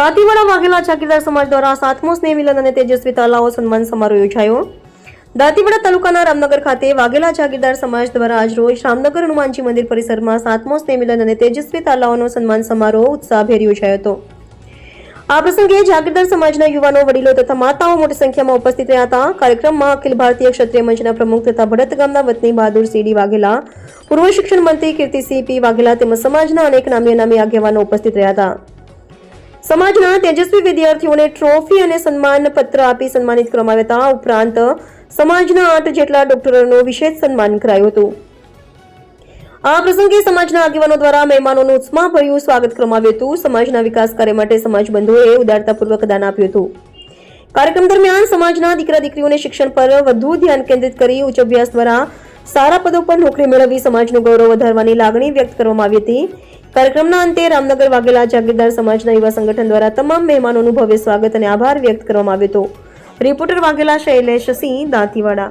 દાંતીવાડા વાઘેલા ચાકીદાર સમાજ દ્વારા સાતમો સ્નેહ મિલન અને તેજસ્વી તાલાઓ સન્માન સમારોહ યોજાયો. દાંતીવાડા તાલુકાના રામનગર ખાતે વાઘેલા જાગીરદાર સમાજ દ્વારા આજરોજ રામનગર હનુમાનજી મંદિર પરિસરમાં સાતમો સ્નેહ મિલન અને તેજસ્વી તાલાઓનો સન્માન સમારોહ ઉત્સાહભેર યોજાયો હતો. આ પ્રસંગે જાગીરદાર સમાજના યુવાનો, વડીલો તથા માતાઓ મોટી સંખ્યામાં ઉપસ્થિત રહ્યા હતા. કાર્યક્રમમાં અખિલ ભારતીય ક્ષત્રિય મંચના પ્રમુખ તથા ભડત ગામના વતની બહાદુર સીડી વાઘેલા, પૂર્વ શિક્ષણ મંત્રી કીર્તિસિંહ પી. વાઘેલા તેમજ સમાજના અનેક નામી નામી આગેવાનો ઉપસ્થિત રહ્યા હતા. સમાજના તેજસ્વી વિદ્યાર્થીઓને ટ્રોફી અને સન્માન પત્ર આપી સન્માનિત કરવામાં આવ્યા હતા. ઉપરાંત સમાજના આઠ જેટલા ડોક્ટરોનું વિશેષ સન્માન કરાયું હતું. આ પ્રસંગે સમાજના આગેવાનો દ્વારા મહેમાનોનું ઉત્સાહભર્યું સ્વાગત કરવામાં આવ્યું હતું. સમાજના વિકાસ કાર્ય માટે સમાજ બંધુઓએ ઉદારતાપૂર્વક દાન આપ્યું હતું. કાર્યક્રમ દરમિયાન સમાજના દીકરા દીકરીઓને શિક્ષણ પર વધુ ધ્યાન કેન્દ્રિત કરી ઉચ્ચ અભ્યાસ દ્વારા સારા પદો પર નોકરી મેળવી સમાજનું ગૌરવ વધારવાની લાગણી વ્યક્ત કરવામાં આવી હતી. કાર્યક્રમના અંતે રામનગર વાઘેલા જાગીરદાર સમાજના યુવા સંગઠન દ્વારા તમામ મહેમાનોનું ભવ્ય સ્વાગત અને આભાર વ્યક્ત કરવામાં આવ્યો હતો. રિપોર્ટર વાઘેલા શૈલેષ સિંહ દાંતીવાડા.